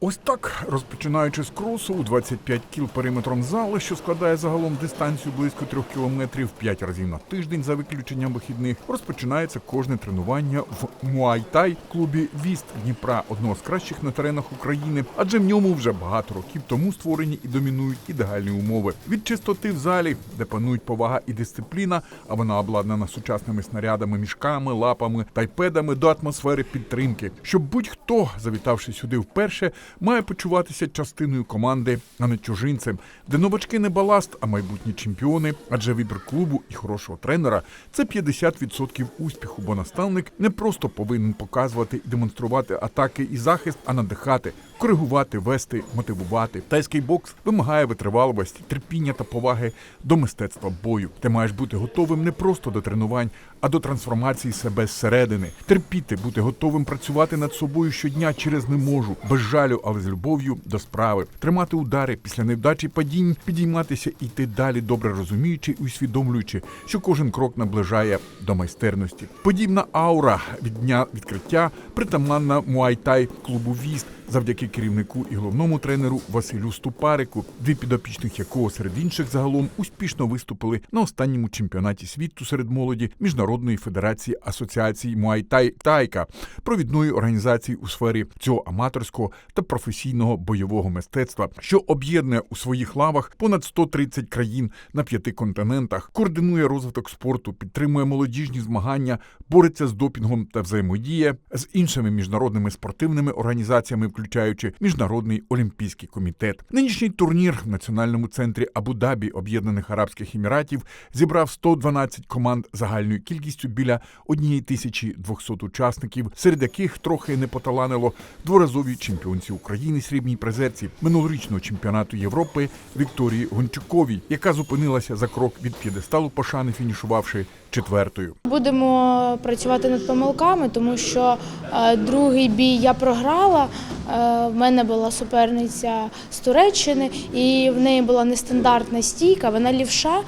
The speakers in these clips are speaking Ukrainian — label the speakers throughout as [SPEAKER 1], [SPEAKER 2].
[SPEAKER 1] Ось так, розпочинаючи з кросу у 25 кіл периметром зали, що складає загалом дистанцію близько трьох кілометрів 5 разів на тиждень за виключенням вихідних, розпочинається кожне тренування в Муайтай клубі Віст Дніпра, одного з кращих на теренах України, адже в ньому вже багато років тому створені і домінують ідеальні умови. Від чистоти в залі, де панують повага і дисципліна, а вона обладнана сучасними снарядами, мішками, лапами та йпедами до атмосфери підтримки, щоб будь-хто, завітавши сюди вперше, має почуватися частиною команди, а не чужинцем, де новачки не баласт, а майбутні чемпіони. Адже вибір клубу і хорошого тренера це 50% успіху, бо наставник не просто повинен показувати і демонструвати атаки і захист, а надихати, коригувати, вести, мотивувати. Тайський бокс вимагає витривалості, терпіння та поваги до мистецтва бою. Ти маєш бути готовим не просто до тренувань, а до трансформації себе зсередини, терпіти, бути готовим працювати над собою щодня через не можу, без жалю, але з любов'ю до справи, тримати удари після невдачі падінь, підійматися і йти далі, добре розуміючи і усвідомлюючи, що кожен крок наближає до майстерності. Подібна аура від дня відкриття притаманна Муайтай клубу Віст завдяки керівнику і головному тренеру Василю Ступарику, дві підопічних якого серед інших загалом успішно виступили на останньому чемпіонаті світу серед молоді Міжнародної федерації асоціації Муайтай Тайка, провідної організації у сфері цього аматорського та професійного бойового мистецтва, що об'єднує у своїх лавах понад 130 країн на п'яти континентах, координує розвиток спорту, підтримує молодіжні змагання, бореться з допінгом та взаємодіє з іншими міжнародними спортивними організаціями, включаючи Міжнародний олімпійський комітет. Нинішній турнір в національному центрі Абу-Дабі Об'єднаних Арабських Еміратів зібрав 112 команд загальною кількістю біля 1200 учасників, серед яких трохи не поталанило дворазові чемпіонці України срібній призерці минулорічного чемпіонату Європи Вікторії Гончуковій, яка зупинилася за крок від п'єдесталу пошани, фінішувавши четвертою.
[SPEAKER 2] Будемо працювати над помилками, тому що е, другий бій я програла. Е, в мене була суперниця з Туреччини, і в неї була нестандартна стійка, вона лівша.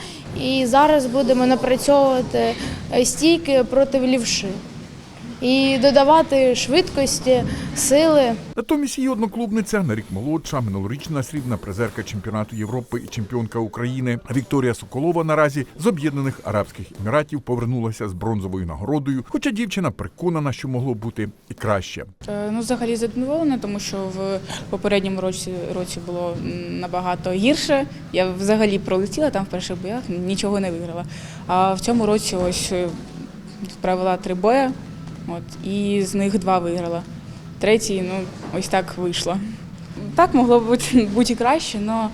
[SPEAKER 2] І зараз будемо напрацьовувати е, стійки проти лівши. І додавати швидкості, сили.
[SPEAKER 1] Натомість її одноклубниця на рік молодша, минулорічна срібна призерка чемпіонату Європи і чемпіонка України Вікторія Соколова наразі з Об'єднаних Арабських Еміратів повернулася з бронзовою нагородою, хоча дівчина переконана, що могло бути і краще.
[SPEAKER 3] Е, Ну, взагалі задоволена, тому що в попередньому році, році було набагато гірше. Я взагалі пролетіла там в перших боях, нічого не виграла. А в цьому році ось е, провела три бої, от, і з них два виграла. Третій, ну, ось так вийшло. Так могло бути, бути і краще, але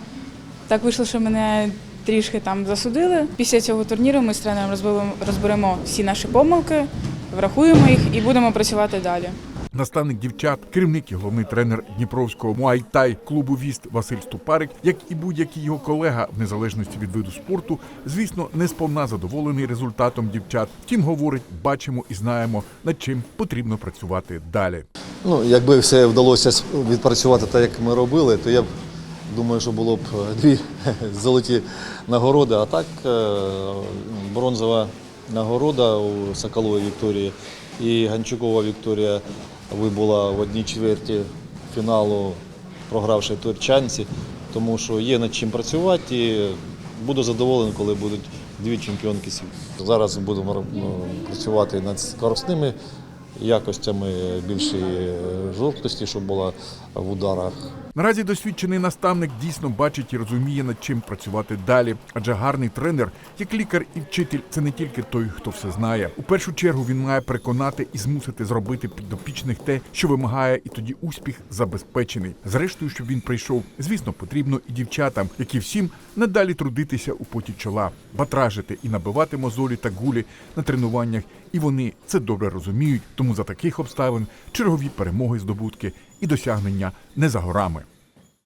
[SPEAKER 3] так вийшло, що мене трішки там засудили. Після цього турніру ми з тренером розберемо, всі наші помилки, врахуємо їх і будемо працювати далі.
[SPEAKER 1] Наставник дівчат, керівник і головний тренер Дніпровського муайтай клубу Віст Василь Ступарик, як і будь-який його колега, в незалежності від виду спорту, звісно, не сповна задоволений результатом дівчат. Втім, говорить, бачимо і знаємо, над чим потрібно працювати далі.
[SPEAKER 4] Ну, якби все вдалося відпрацювати так, як ми робили, то я б думаю, що було б е, дві золоті нагороди. А так е, бронзова нагорода у Соколової Вікторії і Ганчукова Вікторія вибула в одній чверті фіналу, програвши турчанці, тому що є над чим працювати. І буду задоволений, коли будуть дві чемпіонки світу. Зараз будемо ну, працювати над скоростними якостями більшої жорсткості, щоб була в ударах.
[SPEAKER 1] Наразі досвідчений наставник дійсно бачить і розуміє, над чим працювати далі. Адже гарний тренер, як лікар і вчитель, це не тільки той, хто все знає. У першу чергу він має переконати і змусити зробити підопічних те, що вимагає, і тоді успіх забезпечений. Зрештою, щоб він прийшов, звісно, потрібно і дівчатам, які всім надалі трудитися у поті чола, батражити і набивати мозолі та гулі на тренуваннях. І вони це добре розуміють. Тому за таких обставин чергові перемоги, здобутки і досягнення не за горами.